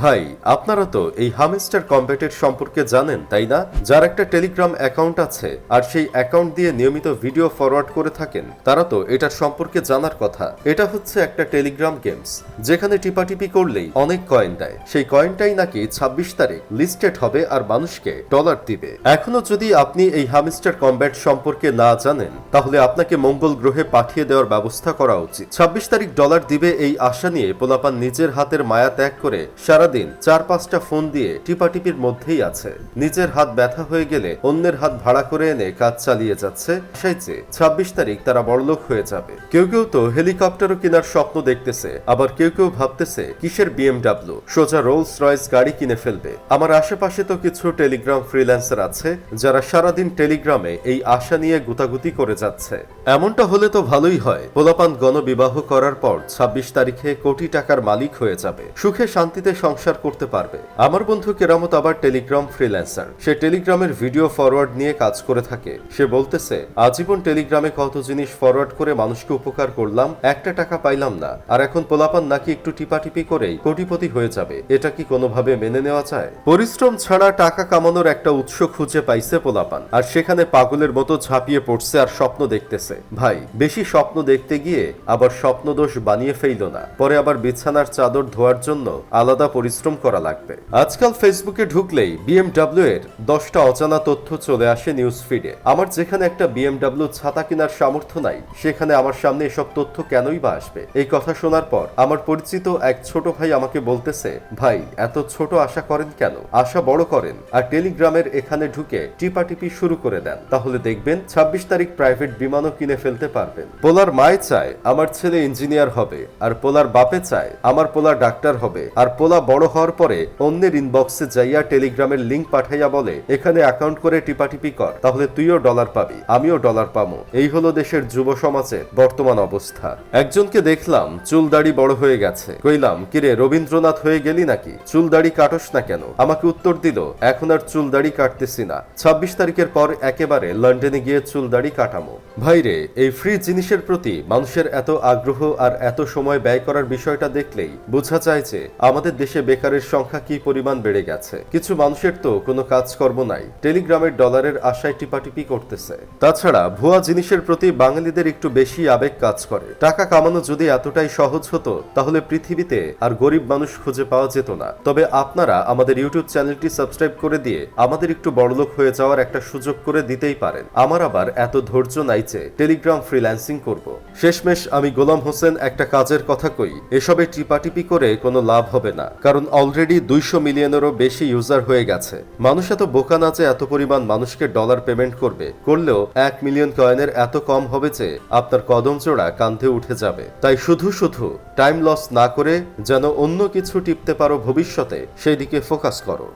ভাই, আপনারা তো এই হামস্টার কম্প্যাটের সম্পর্কে জানেন, তাই না? যার একটা টেলিগ্রাম অ্যাকাউন্ট আছে, আর সেই অ্যাকাউন্ট দিয়ে নিয়মিত ভিডিও ফরওয়ার্ড করে থাকেন, তারা তো এটার সম্পর্কে জানার কথা। এটা হচ্ছে একটা টেলিগ্রাম গেমস, যেখানে টিপাটিপি করলেই অনেক কয়েন দেয়। সেই কয়েনটাই নাকি ছাব্বিশ তারিখ লিস্টেড হবে আর মানুষকে ডলার দিবে। এখনও যদি আপনি এই হামস্টার কম্ব্যাট সম্পর্কে না জানেন, তাহলে আপনাকে মঙ্গল গ্রহে পাঠিয়ে দেওয়ার ব্যবস্থা করা উচিত। ছাব্বিশ তারিখ ডলার দিবে এই আশা নিয়ে পোলাপান নিজের হাতের মায়া ত্যাগ করে সারাদিন চার পাঁচটা ফোন দিয়ে টিপাটিপির মধ্যেই আছে। নিজের হাত ব্যথা হয়ে গেলে অন্যের হাত ভাড়া করে এনে কাজ চালিয়ে যাচ্ছে। সেই যে ছাব্বিশ তারিখ তারা বড়লোক হয়ে যাবে। কেউ কেউ তো হেলিকপ্টারও কেনার স্বপ্ন দেখতেছে, আবার কেউ কেউ ভাবতেছে কিসের বিএমডাব্লিউ? সোজা রোলস রয়েস গাড়ি কিনে ফেলবে। আমার আশেপাশে তো কিছু টেলিগ্রাম ফ্রিল্যান্সার আছে, যারা সারাদিন টেলিগ্রামে এই আশা নিয়ে গুতাগুতি করে যাচ্ছে। এমনটা হলে তো ভালোই হয়। পোলাপান গণবিবাহ করার পর ছাব্বিশ তারিখে কোটি টাকার মালিক হয়ে যাবে। সুখে শান্তিতে সংসার করতে পারবে। আমার বন্ধু কেরামত আবার টেলিগ্রাম ফ্রিল্যান্সার। সে টেলিগ্রামের ভিডিও ফরওয়ার্ড নিয়ে কাজ করে থাকে। সে বলতেছে, আজীবন টেলিগ্রামে কত জিনিস ফরওয়ার্ড করে মানুষকে উপকার করলাম, একটা টাকা পাইলাম না। আর এখন পোলাপান নাকি একটু টিপাটিপি করেই কোটিপতি হয়ে যাবে। এটা কি কোনোভাবে মেনে নেওয়া যায়? পরিশ্রম ছাড়া টাকা কামানোর একটা উৎস খুঁজে পাইছে পোলাপান। আর সেখানে পাগলের মতো ঝাঁপিয়ে পড়ছে আর স্বপ্ন দেখতেছে। ভাই, বেশি স্বপ্ন দেখতে গিয়ে আবার স্বপ্নদোষ বানিয়ে ফেইল না। পরে আবার বিছানার চাদর ধোয়ার জন্য আলাদা পরিশ্রম করা লাগবে। আজকাল ফেসবুকে ঢুকলেই বিএমডাব্লিউ এর দশটা অজানা তথ্য চলে আসে নিউজ ফিডে। আমার যেখানে একটা বিএমডাব্লিউ ছাতা কেনার সামর্থ্য নাই, সেখানে আমার সামনে এসব তথ্য কেনই বা আসবে? এই কথা শোনার পর আমার পরিচিত এক ছোট ভাই আমাকে বলতেছে, ভাই, এত ছোট আশা করেন কেন? আশা বড় করেন আর টেলিগ্রামের এখানে ঢুকে টিপাটিপি শুরু করে দেন। তাহলে দেখবেন ছাব্বিশ তারিখ প্রাইভেট বিমানও কিনে ফেলতে পারবেন। পোলার মায় চায় আমার ছেলে ইঞ্জিনিয়ার হবে, আর পোলার বাপে চায় আমার পোলা ডাক্তার হবে, আর পোলা বড় হওয়ার পরে অন্যের ইনবক্সে যাইয়া টেলিগ্রামের লিংক পাঠাইয়া বলে, এখানে অ্যাকাউন্ট করে টিপাটিপি কর, তাহলে তুইও ডলার পাবি, আমিও ডলার পাবো এই হলো দেশের যুব সমাজের বর্তমান অবস্থা। একজনকে দেখলাম চুল দাড়ি বড় হয়ে গেছে। কইলাম, কিরে, রবীন্দ্রনাথ হয়ে গেলি নাকি? চুল দাড়ি কাটস না কেন? আমাকে উত্তর দিল, এখন আর চুল দাড়ি কাটতেছি না। ছাব্বিশ তারিখের পর একেবারে লন্ডনে গিয়ে চুল দাড়ি কাটামো। ভাইরে এই ফ্রি জিনিসের প্রতি মানুষের এত আগ্রহ আর এত সময় ব্যয় করার বিষয়টা দেখলেই বোঝা যায় যে আমাদের দেশে বেকারের সংখ্যা কি পরিমাণ বেড়ে গেছে? কিছু মানুষের তো কোনো কাজকর্ম নাই। টেলিগ্রামের ডলারের আশায় টিপাটিপি করতেছে। তাছাড়া ভুয়া জিনিসের প্রতি বাঙালিদের একটু বেশি আবেগ কাজ করে। টাকা কামানো যদি এতটাই সহজ হতো, তাহলে পৃথিবীতে আর গরিব মানুষ খুঁজে পাওয়া যেত না। তবে আপনারা আমাদের ইউটিউব চ্যানেলটি সাবস্ক্রাইব করে দিয়ে আমাদের একটু বড়লোক হয়ে যাওয়ার একটা সুযোগ করে দিতেই পারেন। আমার আবার এত ধৈর্য নাই যে টেলিগ্রাম ফ্রিল্যান্সিং করব। শেষমেশ আমি গোলাম হোসেন একটা কাজের কথা কই, এসবে টিপাটিপি করে কোনো লাভ হবে না। কারণ অলরেডি দুইশো মিলিয়নেরও বেশি ইউজার হয়ে গেছে। মানুষ এত বোকা না যে এত পরিমাণ মানুষকে ডলার পেমেন্ট করবে। করলেও এক মিলিয়ন কয়েনের এত কম হবে যে আপনার কদম জোড়া কান্ধে উঠে যাবে। তাই শুধু শুধু টাইম লস না করে যেন অন্য কিছু টিপতে পারো ভবিষ্যতে সেই দিকে ফোকাস করো।